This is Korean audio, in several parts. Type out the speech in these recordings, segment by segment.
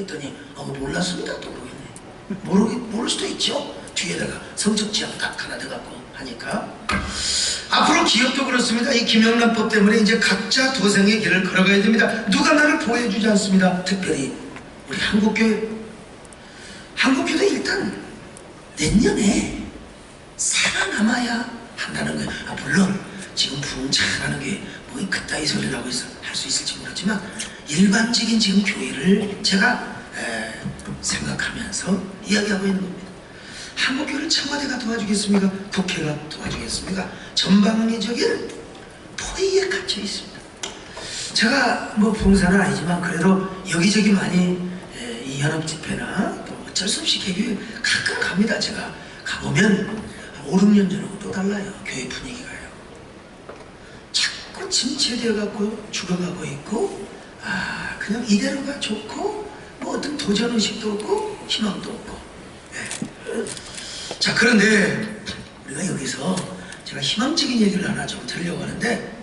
했더니 어, 몰랐습니다. 또 그러겠네. 모르, 모를 수도 있죠. 뒤에다가 성적 지향 딱 하나 돼갖고 하니까. 앞으로 기업도 그렇습니다. 이 김영란법 때문에 이제 각자 도생의 길을 걸어가야 됩니다. 누가 나를 보호해주지 않습니다. 특별히 우리 한국교회. 한국교회 일단 내년에 살아남아야 한다는 거예요. 아, 물론 지금 부흥차라는 게 뭐 그따위 하고 있어 할수 있을지 모르지만 일반적인 지금 교회를 제가 에, 생각하면서 이야기하고 있는 겁니다. 한국교회를 청와대가 도와주겠습니까? 국회가 도와주겠습니까? 전방위적인 포위에 갇혀 있습니다. 제가 뭐 봉사는 아니지만 그래도 여기저기 많이 에, 이 연합 집회나 또 어쩔 수 없이 개교에 가끔 갑니다. 제가 가보면 한 5, 6년 전하고 또 달라요. 교회 분위기가요. 자꾸 침체되어 갖고 죽어가고 있고 아 그냥 이대로가 좋고 뭐 어떤 도전 의식도 없고 희망도 없고 예. 자 그런데 우리가 여기서 제가 희망적인 얘기를 하나 좀 드리려고 하는데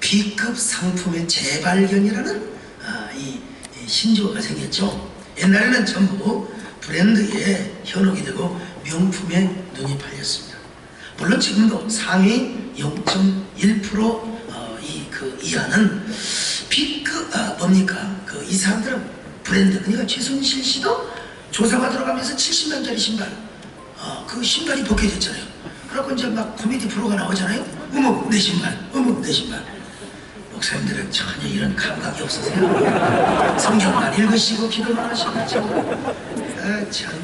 B급 상품의 재발견이라는 아, 이, 이 신조어가 생겼죠. 옛날에는 전부 브랜드에 현혹이 되고 명품에 눈이 팔렸습니다. 물론 지금도 상위 0.1% 어, 이하는 B급 아 뭡니까 그 이 사람들은 브랜드 그러니까 최순실 씨도 조사가 들어가면서 70만짜리 신발 어, 그 신발이 벗겨졌잖아요. 그래갖고 이제 막 코미디 프로가 나오잖아요. 어머 내 신발, 어머 내 신발. 목사님들은 전혀 이런 감각이 없으세요. 성경만 읽으시고 기도만 하시겠죠. 아, 참.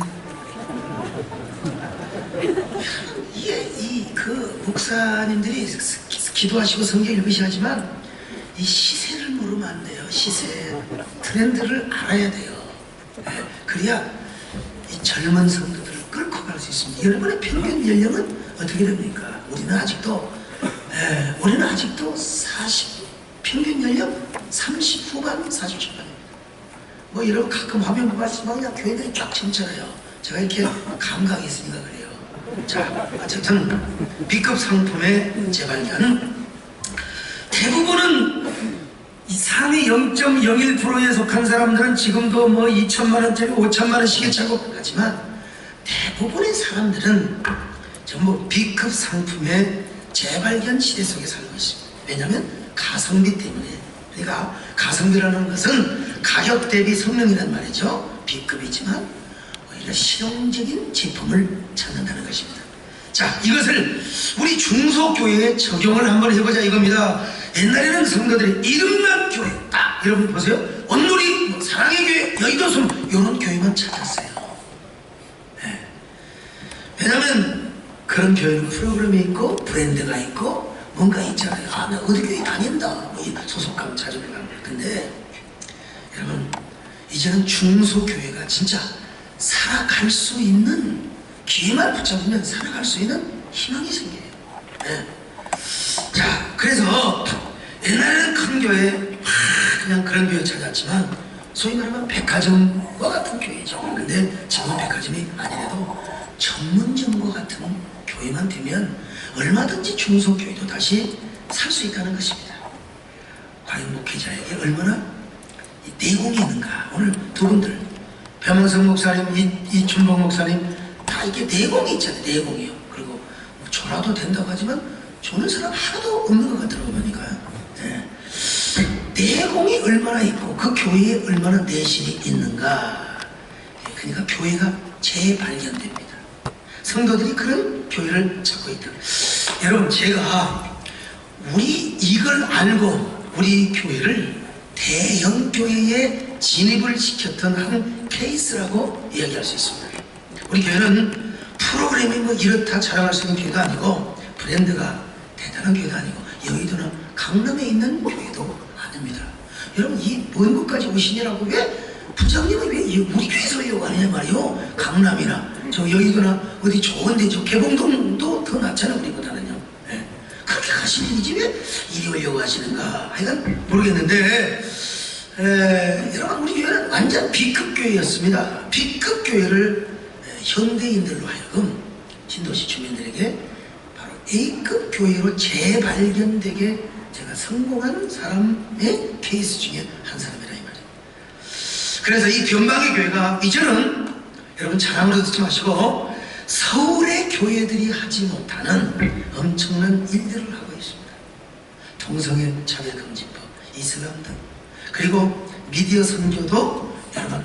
이게 이그 목사님들이 기- 기도하시고 성경 읽으셔야지만 이 돼요. 시세 트렌드를 알아야 돼요. 예, 그래야 이 젊은 성도들을 끌고 갈 수 있습니다. 여러분의 평균 연령은 어떻게 됩니까? 우리는 아직도 예, 우리는 아직도 40 평균 연령 30 후반 40 초반입니다. 뭐 여러분 가끔 화면 보시면 그냥 교회들이 쫙 칭찬해요. 제가 이렇게 감각이 있으니까 그래요. 자, 어쨌든 B급 상품의 재발견 대부분은 이 상위 0.01%에 속한 사람들은 지금도 뭐 2천만 원짜리 5천만 원 시계차고 하지만 대부분의 사람들은 전부 B급 상품의 재발견 시대 속에 살고 있습니다. 왜냐하면 가성비 때문에 그러니까 가성비라는 것은 가격 대비 성능이란 말이죠. B급이지만 오히려 실용적인 제품을 찾는다는 것입니다. 자, 이것을 우리 중소교회에 적용을 한번 해보자 이겁니다. 옛날에는 성도들이 이름난 교회, 딱 여러분 보세요. 온누리, 뭐 사랑의 교회, 여의도섬 이런 교회만 찾았어요. 예. 왜냐면 그런 교회는 프로그램이 있고 브랜드가 있고 뭔가 있잖아요. 아, 나 어디 교회 다닌다. 뭐이 소속감 가는 근데 여러분 이제는 중소교회가 진짜 살아갈 수 있는 기회만 붙잡으면 살아갈 수 있는 희망이 생겨요. 예. 자, 그래서 옛날에는 큰 교회 하, 그냥 그런 교회 찾았지만 소위 말하면 백화점과 같은 교회죠. 근데 지금 백화점이 아니라도 전문점과 같은 교회만 되면 얼마든지 중소교회도 다시 살 수 있다는 것입니다. 과연 목회자에게 얼마나 이 내공이 있는가. 오늘 두 분들 변명성 목사님, 이, 이춘봉 목사님 다 이게 내공이 있잖아요. 내공이요. 그리고 뭐 줘라도 된다고 하지만 주는 사람 하나도 없는 것 같더라고 보니까요. 네. 내공이 얼마나 있고 그 교회에 얼마나 내실이 있는가. 예, 그러니까 교회가 재발견됩니다. 성도들이 그런 교회를 찾고 있다. 여러분 제가 우리 이걸 알고 우리 교회를 대형 교회에 진입을 시켰던 한 케이스라고 이야기할 수 있습니다. 우리 교회는 프로그램이 뭐 이렇다 자랑할 수 있는 교회가 아니고 브랜드가 대단한 교회가 아니고 여의도나 강남에 있는 아닙니다. 여러분 이먼 곳까지 오시냐라고 왜 부장님은 왜 이- 우리 교회에서 오려고 하느냐 말이요. 강남이나 저 여의도나 어디 좋은데 저 개봉동도 더 낫잖아요 우리보다는요. 예. 그렇게 가시는 왜 이리 오려고 하시는가 하여간 모르겠는데 에, 여러분 우리 교회는 완전 B급 교회였습니다. B급 교회를 에, 현대인들로 하여금 신도시 주민들에게 바로 A급 교회로 재발견되게 제가 성공한 사람의 케이스 중에 한 사람이라 이 말이에요. 그래서 이 변방의 교회가 이제는 여러분 자랑으로 듣지 마시고 서울의 교회들이 하지 못하는 엄청난 일들을 하고 있습니다. 동성애 차별 금지법, 이슬람 등 그리고 미디어 선교도 여러분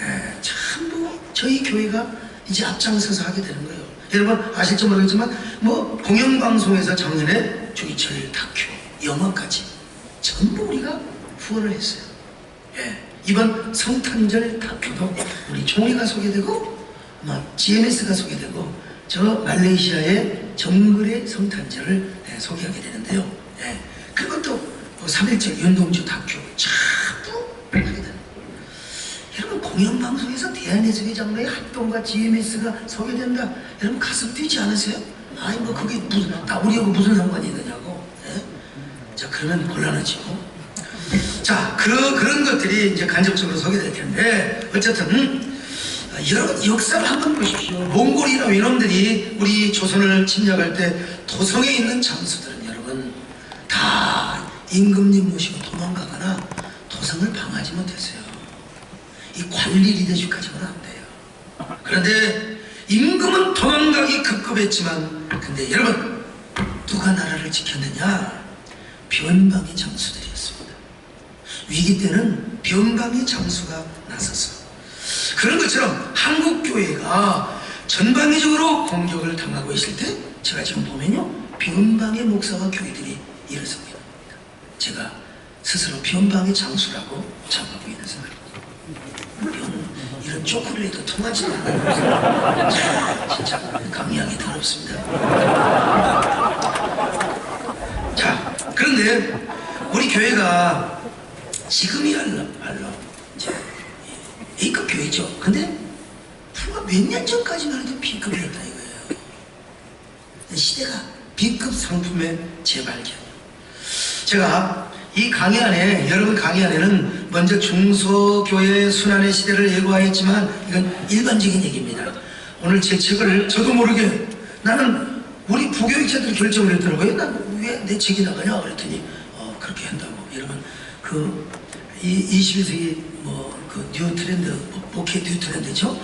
에, 전부 저희 교회가 이제 앞장서서 하게 되는 거예요. 여러분 아실지 모르겠지만 뭐 공영방송에서 작년에 주기철 다큐, 영화까지 전부 우리가 후원을 했어요. 예, 이번 성탄절 다큐도 우리 종이가 소개되고 막 GMS가 소개되고 저 말레이시아의 정글의 성탄절을 예, 소개하게 되는데요. 예, 그리고 또 3일절 윤동주 다큐 전부 하게 거예요. 여러분 공영방송에서 대한예술의 장로의 활동과 GMS가 소개된다. 여러분 가슴 뛰지 않으세요? 아니 뭐 그게 무슨 나 우리하고 무슨 상관이 있느냐고. 예? 자 그러면 곤란하지요. 자, 그, 그런 것들이 이제 간접적으로 소개될 텐데, 어쨌든, 아, 여러분, 역사를 한번 보십시오. 몽골이나 이놈들이 우리 조선을 침략할 때 도성에 있는 장수들은 여러분, 다 임금님 모시고 도망가거나 도성을 방하지 못했어요. 이 관리 리더십까지는 안 돼요. 그런데 임금은 도망가기 급급했지만, 근데 여러분, 누가 나라를 지켰느냐? 변방의 장수들이었습니다. 위기 때는 변방의 장수가 나서서 그런 것처럼 한국 교회가 전방위적으로 공격을 당하고 있을 때 제가 지금 보면요 변방의 목사와 교회들이 일어서고 있는 겁니다. 제가 스스로 변방의 장수라고 자부하고 있는 사람입니다. 이런, 해도 통하지도 않아요. 진짜 강의하기 더럽습니다. 자, 그런데 우리 교회가 지금이야말로 이제 A급 교회죠. 근데 불과 몇 년 전까지만 해도 B급이었다 이거예요. 시대가 B급 상품의 재발견. 제가 이 강의 안에 여러분 강의 안에는 먼저 중소교회 순환의 시대를 예고하였지만 이건 일반적인 얘기입니다. 오늘 제 책을 저도 모르게 나는 우리 부교육자들이 결정을 했더라고요. 난왜내 책이 나가냐 그랬더니 어, 그렇게 한다고 여러분 그이 21세기 뭐그 뉴 트렌드 뭐, 목회 뉴 트렌드죠.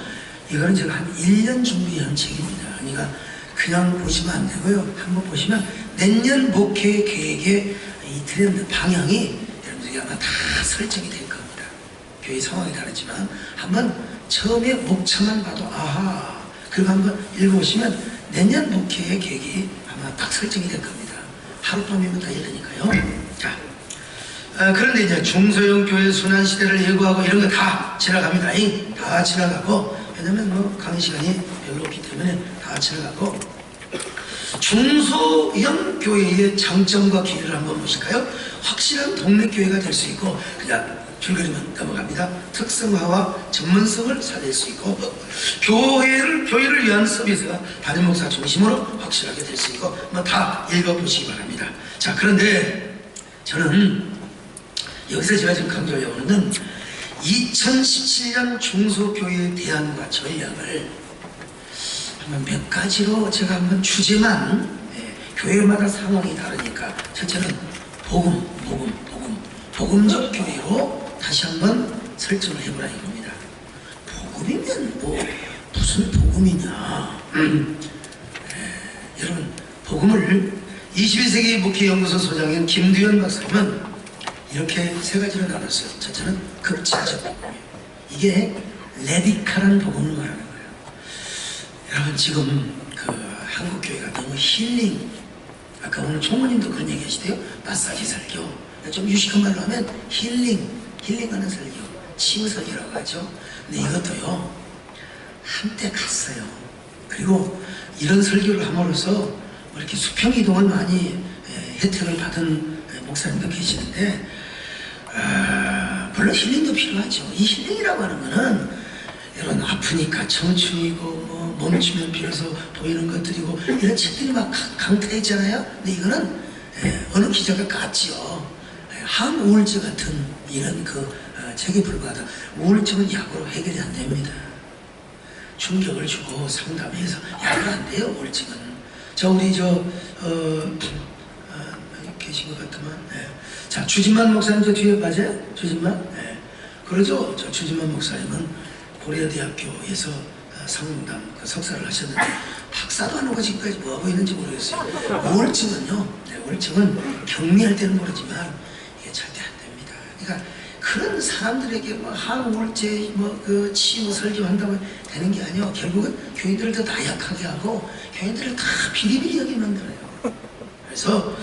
이거는 제가 한 1년 준비한 책입니다. 그러니까 그냥 보시면 안 되고요. 한번 보시면 내년 목회 계획의 이 트렌드 방향이 여러분들이 아마 다 설정이 될 겁니다. 교회 상황이 다르지만 한번 처음에 목차만 봐도 아하 그리고 한번 읽어보시면 내년 목회의 계획이 아마 딱 설정이 될 겁니다. 하룻밤이면 다 이러니까요. 자, 아, 그런데 이제 중소형 교회 순환 시대를 예고하고 이런 거 다 지나갑니다. 이, 다 지나가고 왜냐면 뭐 강의 시간이 별로 없기 때문에 다 지나가고 중소형 교회의 장점과 기회를 한번 보실까요? 확실한 동네 교회가 될 수 있고 그냥 줄거리만 넘어갑니다. 특성화와 전문성을 살릴 수 있고 교회를 교회를 위한 서비스가 담임 목사 중심으로 확실하게 될 수 있고 뭐 다 읽어보시기 바랍니다. 자 그런데 저는 여기서 제가 지금 오는 건 2017년 중소교회 대안과 전략을 한번 몇 가지로 제가 한번 주제만 예, 교회마다 상황이 다르니까 첫째는 복음, 복음, 복음, 복음적 교회로 다시 한번 설정을 해보라 이겁니다. 복음이면 뭐 무슨 복음이냐? 음, 예, 여러분 복음을 21세기 목회연구소 소장인 김두현 박사님은 이렇게 세 가지로 나눴어요. 첫째는 극자적 복음이에요. 이게 레디칼한 복음을 말하는 거예요. 여러분 지금 그 한국 교회가 너무 힐링 아까 오늘 총무님도 그런 얘기 하시대요 마사지 설교 좀 유식한 말로 하면 힐링 힐링하는 설교 치유 설교라고 하죠 근데 이것도요 한때 갔어요 그리고 이런 설교를 함으로써 뭐 이렇게 수평 이동을 많이 예, 혜택을 받은 예, 목사님도 계시는데 아, 물론 힐링도 필요하죠 이 힐링이라고 하는 거는 여러분 아프니까 청춘이고 뭐 멈추면 비로소 보이는 것들이고 이런 책들이 막 강- 강타했잖아요. 근데 이거는 예, 어느 기자가 깠지요. 예, 항 우울증 같은 이런 그 어, 책에 불과하다. 우울증은 약으로 해결이 안 됩니다. 충격을 주고 상담해서 약은 안 돼요. 우울증은. 자 우리 저 어, 아, 여기 계신 것 같더만. 예. 자 주진만 목사님 저 뒤에 맞아요? 주진만. 예. 그러죠. 저 주지만 목사님은 고려대학교에서 어, 상담 그 석사를 하셨는데 박사도 안 하고 지금까지 뭐 하고 있는지 모르겠어요. 우울증은요. 네, 우울증은 격리할 때는 모르지만. 그런 사람들에게 뭐 항우울제 뭐그 치유 설교한다고 되는 게 아니에요. 결국은 교인들도 나약하게 하고 교인들을 다 비리비리하게 만들어요. 그래서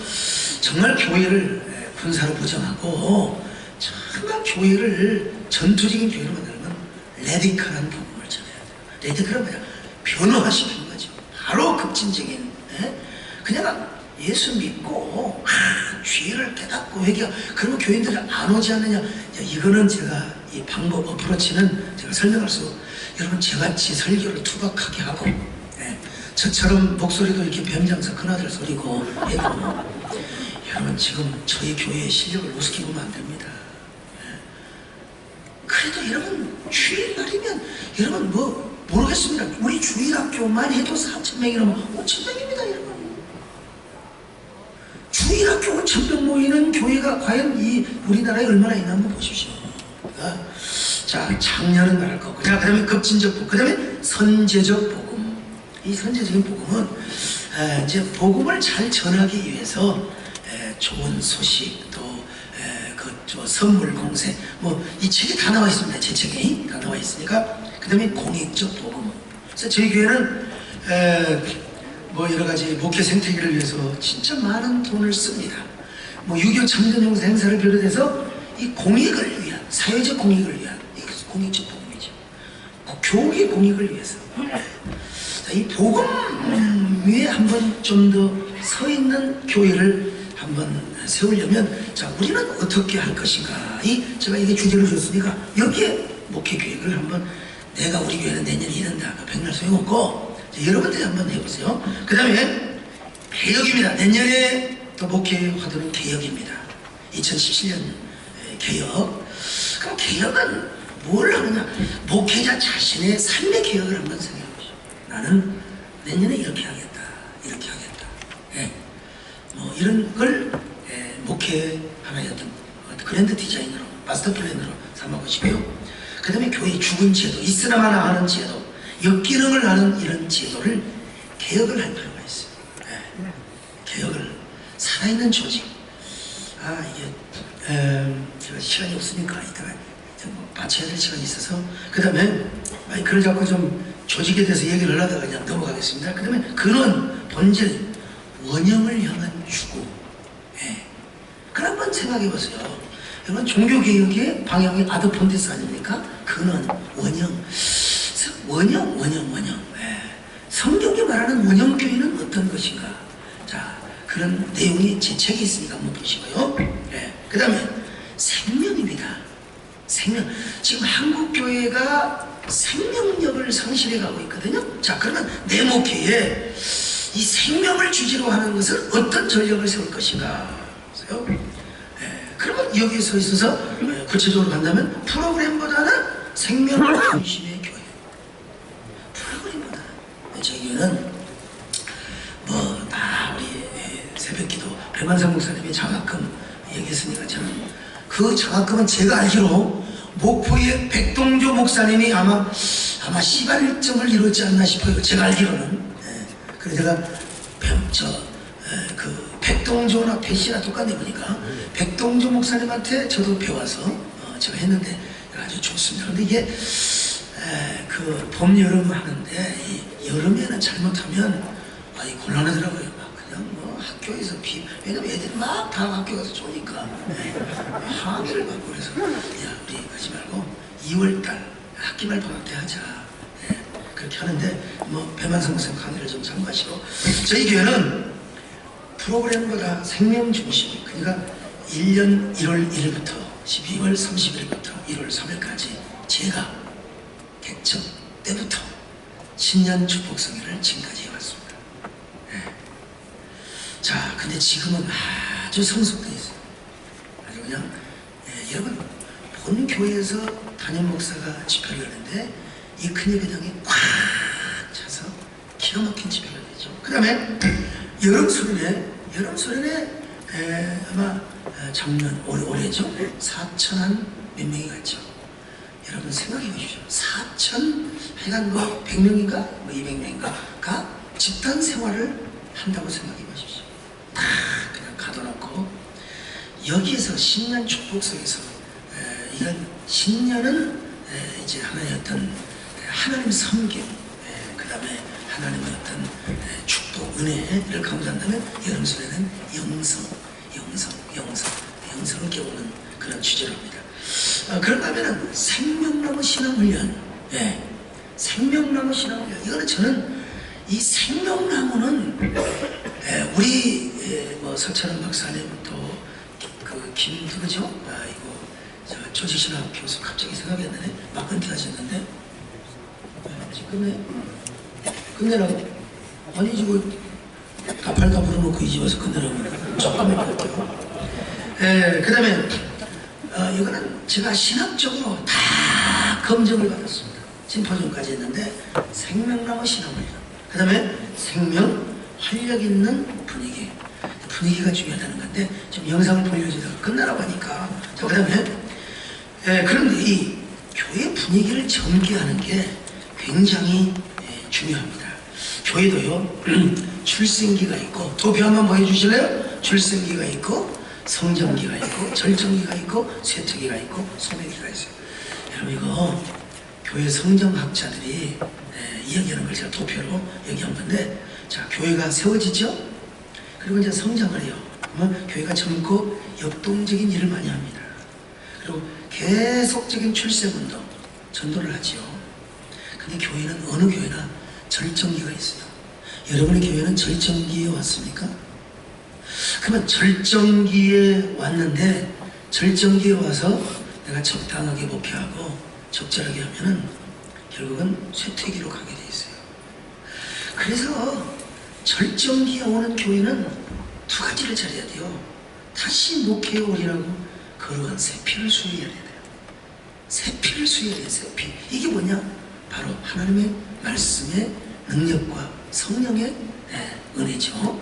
정말 교회를 에, 군사로 부정하고 정말 교회를 전투적인 교회로 만들면 레디컬한 복음을 전해야 돼요. 레디컬은 뭐냐? 변화시키는 거죠. 바로 급진적인 에? 그냥 예수 믿고 아, 죄를 깨닫고 회개 그러면 교인들이 안 오지 않느냐 야, 이거는 제가 이 방법 어프로치는 제가 설명할 수 여러분 저같이 설교를 투박하게 하고 예, 저처럼 목소리도 이렇게 변장사 큰아들 소리고 해도 여러분 지금 저희 교회의 실력을 우습게 보면 안 됩니다. 예. 그래도 여러분 주일날이면 여러분 뭐 모르겠습니다. 우리 주일학교만 해도 4천 명이 넘으면 5천 명입니다 여러분 주일학교 5천 명 모이는 교회가 과연 이 우리나라에 얼마나 있나 한번 보십시오. 아, 자 작년은 말할 거고. 자 그 다음에 급진적 복음. 그 다음에 선제적 복음. 이 선제적인 복음은 에, 이제 복음을 잘 전하기 위해서 에, 좋은 소식 또그저 선물 공세 뭐 이 책이 다 나와 있습니다. 제 책이 다 나와 있으니까. 그 다음에 공익적 복음. 그래서 저희 교회는 에, 뭐 여러 가지 목회 생태계를 위해서 진짜 많은 돈을 씁니다. 뭐 유교 참전 용사 행사를 비롯해서 이 공익을 위한 사회적 공익을 위한 이 공익적 복음이죠. 그 교육의 공익을 위해서 자, 이 복음 위에 한번 좀 더 서 있는 교회를 한번 세우려면 자 우리는 어떻게 할 것인가 이 제가 이게 주제를 줬으니까 여기에 목회 계획을 한번 내가 우리 교회는 내년에 이런다 그 백날 소용없고 자, 여러분들이 한번 해보세요. 그 다음에 개혁입니다. 내년에 또 목회 화두는 개혁입니다. 2017년 개혁. 그럼 개혁은 뭘 하느냐? 목회자 자신의 삶의 개혁을 한번 생각해 보시오. 나는 내년에 이렇게 하겠다 이렇게 하겠다. 예. 뭐 이런 걸 예, 목회 하나의 어떤 그랜드 디자인으로 마스터 플랜으로 삼아보시고요. 그 다음에 교회 죽은 제도, 있으나마나 하는 제도, 역기능을 하는 이런 제도를 개혁을 할 필요가 있어요. 예. 개혁을 살아있는 조직. 아 이게 에, 제가 시간이 없으니까 이따가 좀뭐 받쳐야 될 시간이 있어서 그 다음에 마이크를 잡고 좀 조직에 대해서 얘기를 하다가 그냥 넘어가겠습니다. 그 다음에 근원, 본질, 원형을 향한 추구. 예. 그걸 한번 생각해 보세요. 여러분 종교개혁의 방향이 아드폰데스 아닙니까? 근원, 원형. 원형, 원형, 원형. 예. 성경이 말하는 원형교회는 어떤 것인가? 자, 그런 내용이 제 책에 있으니까 한번 보시고요. 예. 그 다음에 생명입니다. 생명. 지금 한국교회가 생명력을 상실해 가고 있거든요. 자, 그러면 내 목회에 이 생명을 주제로 하는 것은 어떤 전력을 세울 것인가? 그래서요. 예, 그러면 여기에 서 있어서 예, 구체적으로 간다면 프로그램보다는 생명 중심의 교회. 프로그램보다 교회는 뭐 다 우리 예, 새벽기도 배만상 목사님이 장학금 얘기했으니까 저는 그 장학금은 제가 알기로 목포의 백동조 목사님이 아마 아마 시발점을 이루지 않나 싶어요. 제가 알기로는. 예. 그래서 제가 뱀- 저, 에, 그 백동조나 배씨나 똑같네 보니까 백동조 목사님한테 저도 배워서 어, 제가 했는데 아주 좋습니다. 근데 이게 에, 그 봄, 여름 하는데 이 여름에는 잘못하면 아, 이 곤란하더라고요. 막 그냥 뭐 학교에서 비 왜냐면 애들이 막 다 학교 가서 좋으니까. 에, 항의를 받고 그래서 야 우리 가지 말고 2월달 학기말 방학 때 하자. 예, 그렇게 하는데 뭐 배만성 선생 강의를 좀 참고하시고. 저희 교회는 프로그램보다 생명 중심 그러니까 1년 1월 1일부터 12월 30일부터 1월 3일까지 제가 개척 때부터 신년 축복 성회를 지금까지 해왔습니다. 예. 자, 근데 지금은 아주 성숙돼 있어요. 아주 그냥 예, 여러분 본 교회에서 담임 목사가 집회를 하는데 이 큰 예배당이 꽉 차서 기가 막힌 집회가 되죠. 그 다음에 여름 수련회 여름 수련회 에, 아마 에, 작년 올해 올해죠 4천 한 몇 명이 갔죠. 여러분 생각해 보십시오. 4천, 하여간 뭐 100명인가? 뭐 200명인가가 집단 생활을 한다고 생각해 보십시오. 다 그냥 가둬놓고 여기에서 10년 축복 속에서 에, 이건 10년은 에, 이제 하나의 어떤 에, 하나님 섬김, 그 다음에 하나님의 어떤 에, 축복, 은혜를 강조한다면 여름설에는 영성, 영성, 영성, 영성을 깨우는 그런 주제로 합니다. 어, 그런가 하면은 생명나무 신앙훈련, 예, 생명나무 신앙훈련, 이거는 저는 이 생명나무는 예, 우리 예, 뭐 설찬원 박사님 또그 김누구죠? 아 이거 저 조지신학 교수 갑자기 생각이 안 나네. 막 은퇴하셨는데 예, 지금에 끝내라고 아니 지금 가팔가 불어놓고 이 집에서 끝내라고 할게요. 예, 그 다음에 어, 이거는 제가 신학적으로 다 검증을 받았습니다. 심포지움까지 했는데 생명나무 신앙훈련 그 다음에 생명 활력 있는 분위기 분위기가 중요하다는 건데 지금 영상을 보여주다가 끝나라고 하니까 자 그 다음에 예, 그런데 이 교회 분위기를 전개하는 게 굉장히 예, 중요합니다. 교회도요 출생기가 있고 도표 한번 보여주실래요? 출생기가 있고 성장기가 있고 절정기가 있고 쇠퇴기가 있고 소매기가 있어요. 여러분 이거 교회 성장학자들이 예, 이야기하는 걸 제가 도표로 얘기한 건데 자 교회가 세워지죠? 그리고 이제 성장을 해요. 그러면 교회가 젊고 역동적인 일을 많이 합니다. 그리고 계속적인 출생운동, 전도를 하지요. 근데 교회는 어느 교회나 절정기가 있어요. 여러분의 교회는 절정기에 왔습니까? 그러면 절정기에 왔는데 절정기에 와서 내가 적당하게 목표하고 적절하게 하면은 결국은 쇠퇴기로 가게 돼 있어요. 그래서 절정기에 오는 교회는 두 가지를 잘해야 돼요. 다시 목회에 오리라고 거룩한 세피를 수여해야 돼요. 세피를 수여해야 돼요. 세피. 이게 뭐냐? 바로 하나님의 말씀의 능력과 성령의 네, 은혜죠.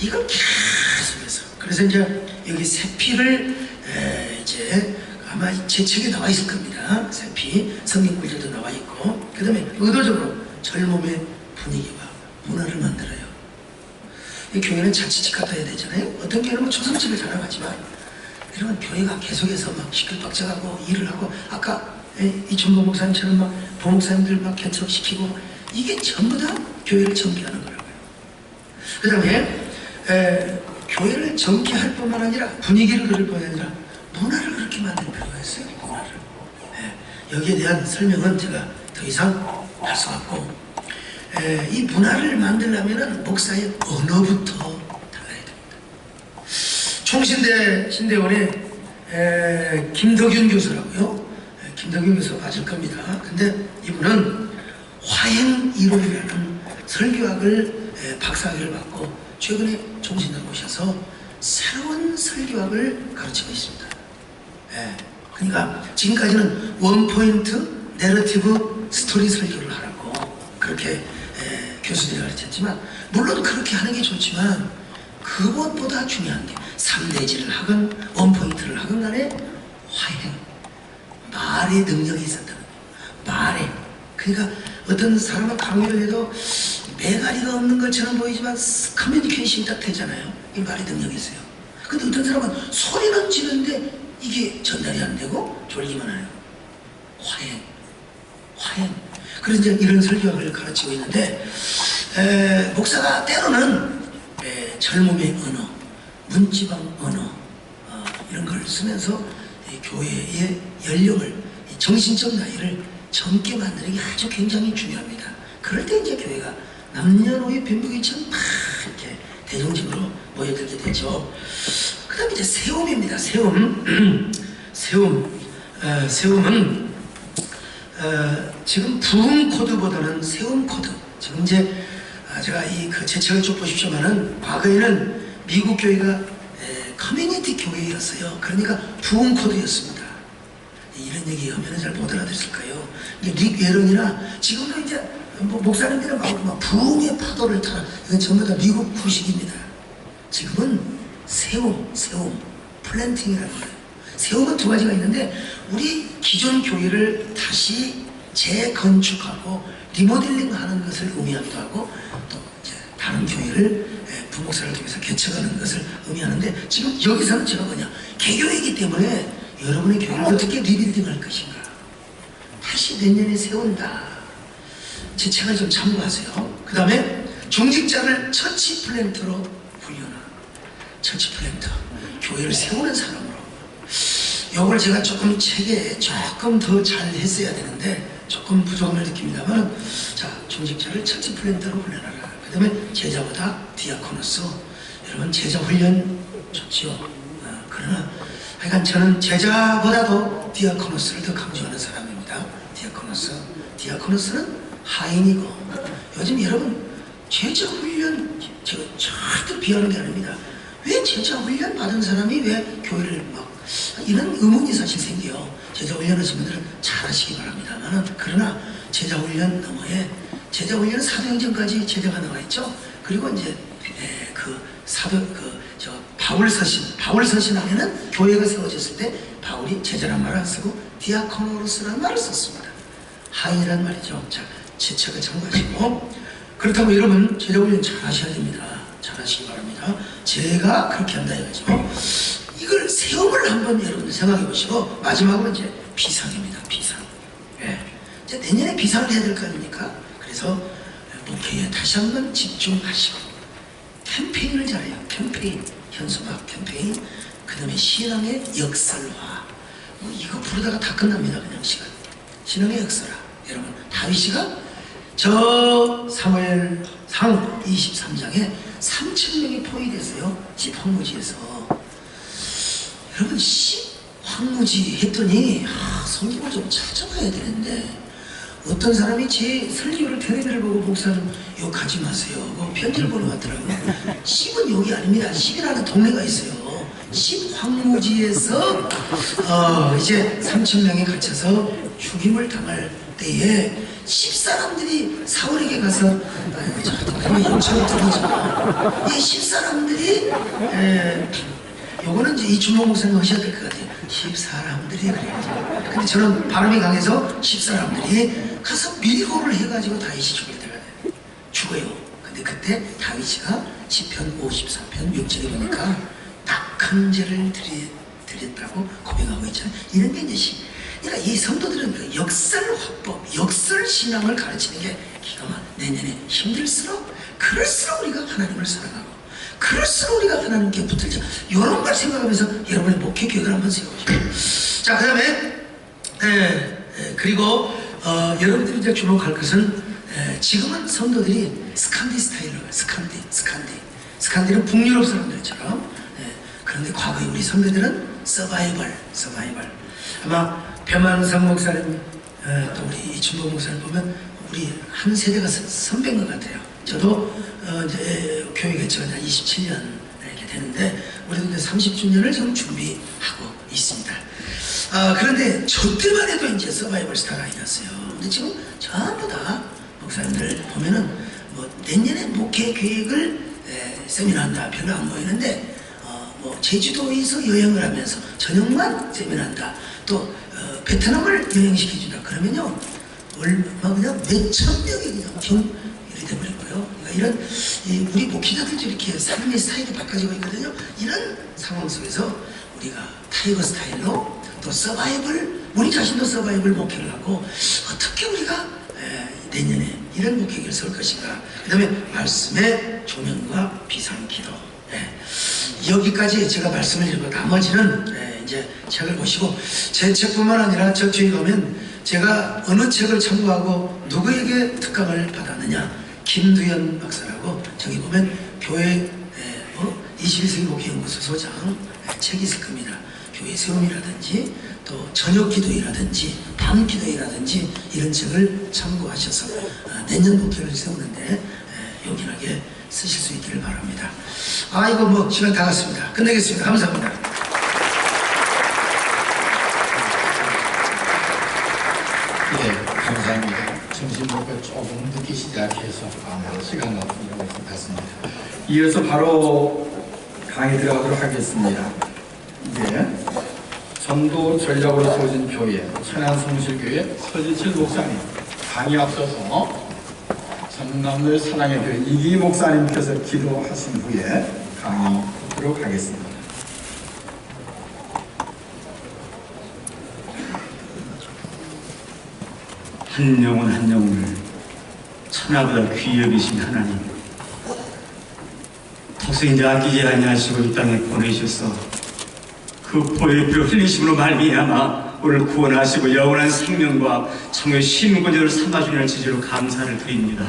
이걸 계속 해서 그래서 이제 여기 세피를 에, 이제 아마 제 책에 나와 있을 겁니다. 세피 성경 구절도 나와 있고 그 다음에 의도적으로 젊음의 분위기와 문화를 만들어요. 이 교회는 자치집 같아야 되잖아요. 어떤 교회는 뭐 초상집을 자랑하지만 이러면 교회가 계속해서 막 시끌벅적하고 일을 하고 아까 이천보 목사님처럼 막 부목사님들 막 개척시키고 이게 전부 다 교회를 전개하는 거라고요. 그 다음에 교회를 전개할 뿐만 아니라 분위기를 그릴 뿐만 아니라 문화를 그렇게 만들 필요가 있어요. 문화를. 에, 여기에 대한 설명은 제가 더 이상 할 수 없고 에, 이 문화를 만들려면 목사의 언어부터 달라야 됩니다. 총신대 신대원의 에, 김덕윤 교수라고요. 에, 김덕윤 교수 맞을 겁니다. 근데 이분은 화행 이론이라는 설교학을 에, 박사학위를 받고 최근에 총신대로 오셔서 새로운 설교학을 가르치고 있습니다. 예, 그러니까 지금까지는 원포인트 내러티브 스토리 설교를 하라고 그렇게 예, 교수들이 가르쳤지만 물론 그렇게 하는 게 좋지만 그것보다 중요한 게 3대지를 하건 원포인트를 하건 간에 화행 말의 능력이 있었다는 거예요. 말에 그러니까 어떤 사람은 강의를 해도 매가리가 없는 것처럼 보이지만 커뮤니케이션이 딱 되잖아요. 이 말의 능력이 있어요. 근데 어떤 사람은 소리는 지르는데 이게 전달이 안 되고 졸기만 해요. 화행, 화행. 그래서 이제 이런 설교학을 가르치고 있는데 에, 목사가 때로는 에, 젊음의 언어, 문지방 언어 어, 이런 걸 쓰면서 이 교회의 연령을 이 정신적 나이를 젊게 만드는 게 아주 굉장히 중요합니다. 그럴 때 이제 교회가 남녀노소 빈부귀천 다 이렇게 대중적으로 모여들게 되죠. 그 다음에 이제 세움입니다. 세움. 세움. 어, 세움은 어, 지금 부흥 코드보다는 세움 코드. 지금 이제 아, 제가 이 그 제 책을 쭉 보십시오만은 과거에는 미국 교회가 에, 커뮤니티 교회였어요. 그러니까 부흥 코드였습니다. 이런 얘기 하면 잘 못 알아들었을 거예요. 릭 예런이나 지금도 이제 뭐 목사님들은 막, 막 부흥의 파도를 타라. 이건 전부 다 미국 구식입니다. 지금은 세움, 세움, 플랜팅이라는 거예요. 세움은 두 가지가 있는데 우리 기존 교회를 다시 재건축하고 리모델링하는 것을 의미하기도 하고 또 다른 교회를 예, 부목사를 통해서 개척하는 것을 의미하는데 지금 여기서는 제가 뭐냐 개교이기 때문에 여러분의 교회를 어떻게 리빌딩할 것인가 다시 내년에 세운다 제 책을 좀 참고하세요. 그 다음에 중직자를 처치 플랜터로 훈련하는 처치 플랜터. 교회를 세우는 사람으로. 요걸 제가 조금 책에 조금 더 잘 했어야 되는데 조금 부족함을 느낍니다만 자 중직자를 처치 플랜터로 훈련하라. 그 다음에 제자보다 디아코노스 여러분 제자 훈련 좋지요. 아, 그러나 하여간 저는 제자보다도 디아코노스를 더 강조하는 사람입니다. 디아코노스. 디아코노스는 하인이고 요즘 여러분 제자 훈련 제가 절대 비하는 게 아닙니다 왜 제자 훈련 받은 사람이 왜 교회를 막 이런 의문이 사실 생겨요. 제자 훈련하신 분들은 잘 하시기 바랍니다만은 그러나 제자 훈련 너머에 제자 훈련은 사도행전까지 제자가 나와 있죠. 그리고 이제 에, 그 사도 그저 바울 서신 바울 서신 안에는 교회가 세워졌을 때 바울이 제자란 말을 안 쓰고 디아코노로스라는 말을 썼습니다. 하인이란 말이죠. 자, 제 책을 참고하시고 그렇다고 여러분 제자 훈련 잘 하셔야 됩니다. 잘 하시기 바랍니다. 제가 그렇게 한다 이거죠. 이걸 세움을 한번 여러분 생각해 보시고 마지막으로 이제 비상입니다. 비상. 예. 이제 내년에 비상을 해야 될 거 아닙니까? 그래서 목회에 다시 한번 집중하시고 캠페인을 잘해요. 캠페인, 현수막 캠페인, 그 다음에 신앙의 역설화. 뭐 이거 부르다가 다 끝납니다. 그냥 시간. 신앙의 역설화. 여러분 다윗이가 저 사무엘상 23장에 3천 명이 포위됐어요. 집 황무지에서. 여러분 씨 황무지 했더니 아, 성경을 좀 찾아봐야 되는데 어떤 사람이 제 설교를 텔레비를 보고 목사는 욕하지 마세요. 뭐 편지를 보내왔더라고요. 씹은 욕이 아닙니다. 씹이라는 동네가 있어요. 씹 황무지에서 어, 이제 3천 명이 갇혀서 죽임을 당할 때에 십 사람들이 사울에게 가서 아유 저한테 영창을 들어줘 이십 사람들이 에, 요거는 이제 이 주먹 목사님 하셔야 될 것 같아요. 십 사람들이 그래요. 근데 저는 발음이 강해서 십 사람들이 가서 밀고를 해가지고 다윗이 때가 돼요. 죽어요. 근데 그때 다윗이가 시편 53편 6절에 보니까 딱한 죄를 드렸다고 고백하고 있잖아요. 이런 게 이제 시, 그러니까 이 성도들은 그 역설 화법, 역설 신앙을 가르치는 게 기가 막 내년에 힘들수록 그럴수록 우리가 하나님을 사랑하고 그럴수록 우리가 하나님께 붙들자 이런 걸 생각하면서 여러분의 목회 계획을 한번 세워보시죠. 자, 그 다음에 그리고 어, 여러분들이 이제 주목할 것은 에, 지금은 성도들이 스칸디 스타일로. 스칸디, 스칸디. 스칸디는 북유럽 사람들처럼 예, 그런데 과거에 우리 선배들은 서바이벌, 서바이벌. 아마 배만상 목사님, 에, 또 우리 이춘보 목사님 보면 우리 한 세대가 선- 선배인 것 같아요. 저도 어, 이제 교회 개척한 한 27년 이렇게 되는데 우리도 이제 30주년을 지금 준비하고 있습니다. 아, 그런데 저 때만 해도 이제 서바이벌 스타가 아니었어요. 근데 지금 전부 다 목사님들 보면은 뭐 내년에 목회 계획을 에, 세미나 한다 별로 안 보이는데 어, 뭐 제주도에서 여행을 하면서 저녁만 세미나한다. 또 어, 베트남을 여행시켜준다. 그러면요 얼마 그냥 몇천 명이 그냥 병이 돼버리고요. 그러니까 이런 이 우리 목회자들도 이렇게 삶의 스타일이 바꿔지고 있거든요. 이런 상황 속에서 우리가 타이거 스타일로 또 서바이벌 우리 자신도 서바이벌 목회를 하고 어떻게 우리가 에, 내년에 이런 목회를 설 것인가. 그 다음에 말씀의 조명과 비상기도 예. 여기까지 제가 말씀을 드리고 나머지는 예, 이제 책을 보시고 제 책뿐만 아니라 저 뒤에 가면 제가 어느 책을 참고하고 누구에게 특강을 받았느냐 김두현 박사라고 저기 보면 교회 예, 뭐 21세기 목회연구소 소장 예, 책이 있을 겁니다. 교회 세움이라든지 또 저녁 기도이라든지 밤 기도이라든지 이런 책을 참고하셔서 어, 내년 목표를 세우는데 에, 요긴하게 쓰실 수 있기를 바랍니다. 아 이거 뭐 시간 다 갔습니다. 끝내겠습니다. 감사합니다. 예, 감사합니다. 점심 먹고 조금 늦게 시작해서 아마 시간 없는 것 같습니다. 이어서 바로 강의 들어가도록 하겠습니다. 이제 전도 전략으로 세워진 교회 천안성실교회 서지칠 목사님 강의 앞서서 전남을 사랑의 교회 이기 목사님께서 기도하신 후에 강의 듣도록 하겠습니다. 한 영혼 한 영혼을 천하보다 귀히 여기신 하나님 독생자 아끼지 아니하시고 이 땅에 보내셔서 그 보혈 표 흘리심으로 말미암아 우리를 구원하시고 영원한 생명과 청의 신군자를 삼아주는 지지로 감사를 드립니다.